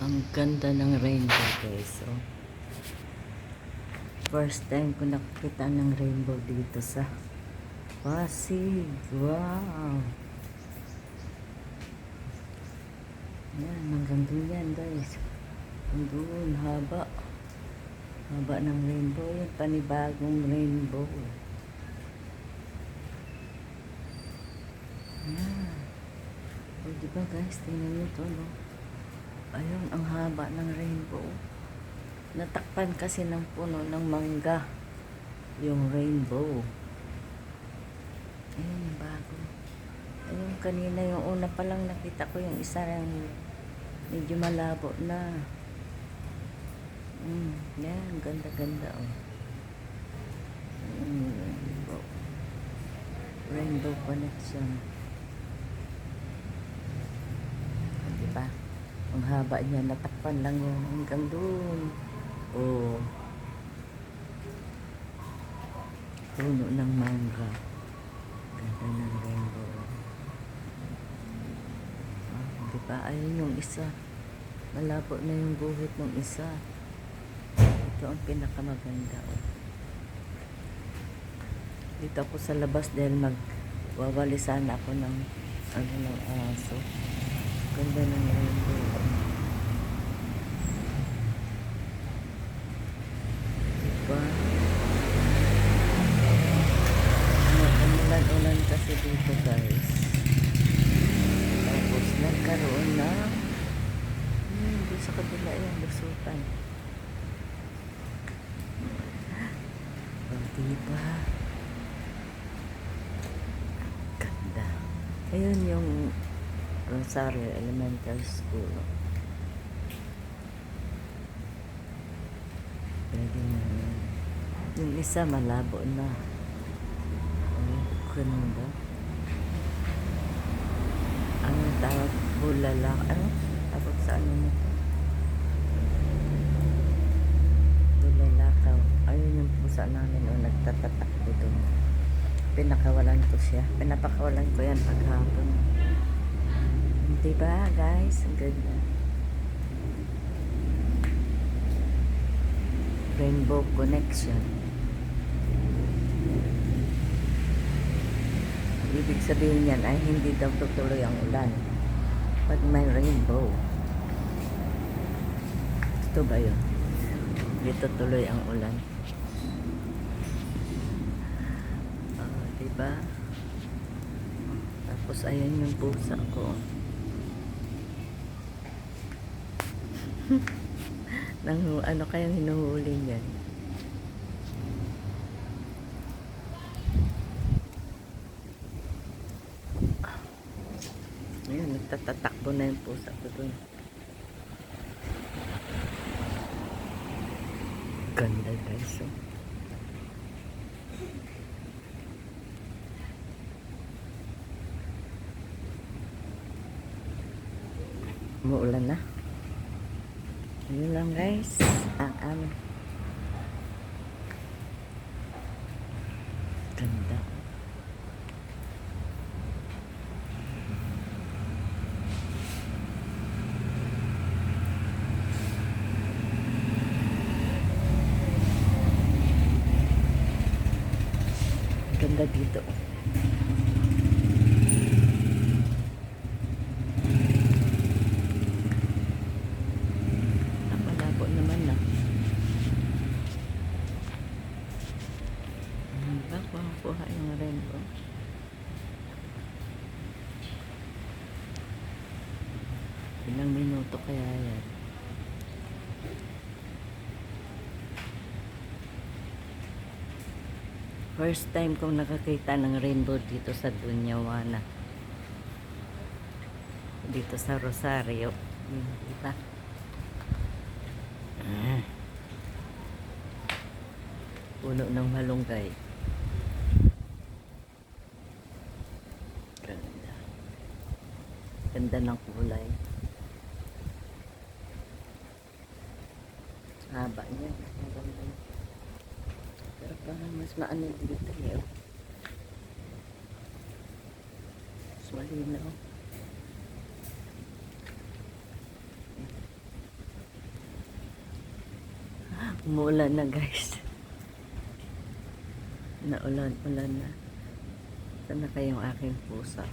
Ang ganda ng rainbow guys. Oh. First time ko nakakita ng rainbow dito sa Pasig. Wow! Yan, hanggang doon yan guys. Doon, haba. Haba ng rainbow. Yan, panibagong rainbow. Yan. O, di ba guys, tingnan nyo to, no? Ang haba ng rainbow. Natakpan kasi ng puno ng mangga. Yung rainbow. Ayun, yung bago. Ayun, kanina yung una pa lang nakita ko yung isa yung medyo malabo na. Mm, yan, ganda-ganda, oh. Mm, rainbow. Rainbow connection. Di ba? Ang haba niya, natakpan lang yun hanggang doon. Oh. Puno ng mangga. Ganda ng rainbow. Ah, di ba? Ayun yung isa. Malabo na yung buhit ng isa. Ito ang pinakamaganda. Oh. Dito ako sa labas dahil magwawalisan ako ng ano ng aso. Ganda ng rainbow. Diba? Umulan-ulan kasi dito guys. Tapos nagkaroon na hmm, doon sa kabila yung lusutan. Oh, diba? Ganda. Ayun yung Rosario Elementary School. Pwede na yun. Yung isa malabo na. Ganun ba? Ano tawag? Bulala. Ano? Tawag sa ano nito? Bulalakaw. Ayun yung pusa namin o nagtatatak dito. Pinakawalan ko siya. Pinapakawalan ko yan paghapon. Diba guys? Ang ganda. Rainbow connection. Ibig sabihin yan ay hindi daw tutuloy ang ulan. Pag may rainbow. Ito ba yun? Hindi tutuloy ang ulan. Ah, diba? Tapos ayan yung pusa ko. Nang ano kayang hinuhuli niyan? Ayun, nagtatatakbo na yung pusa ko dun. Ganda guys, oh. Umuulan na. Yun lang guys. Ang aming ganda. Ganda dito. Ang malabo naman na. Ano ba? Kuha-kuha yung rainbow. Ilang minuto kaya yan? First time kong nakakita ng rainbow dito sa Dunyawana. Dito sa Rosario. Diba? Ah. Puno ng malunggay. Ganda. Ganda ng kulay. Haba niya. Maganda. Pero para mas maano dito yun. Mas malinaw. Umuulan na guys. Naulan-ulan na. Sana kayong aking pusa.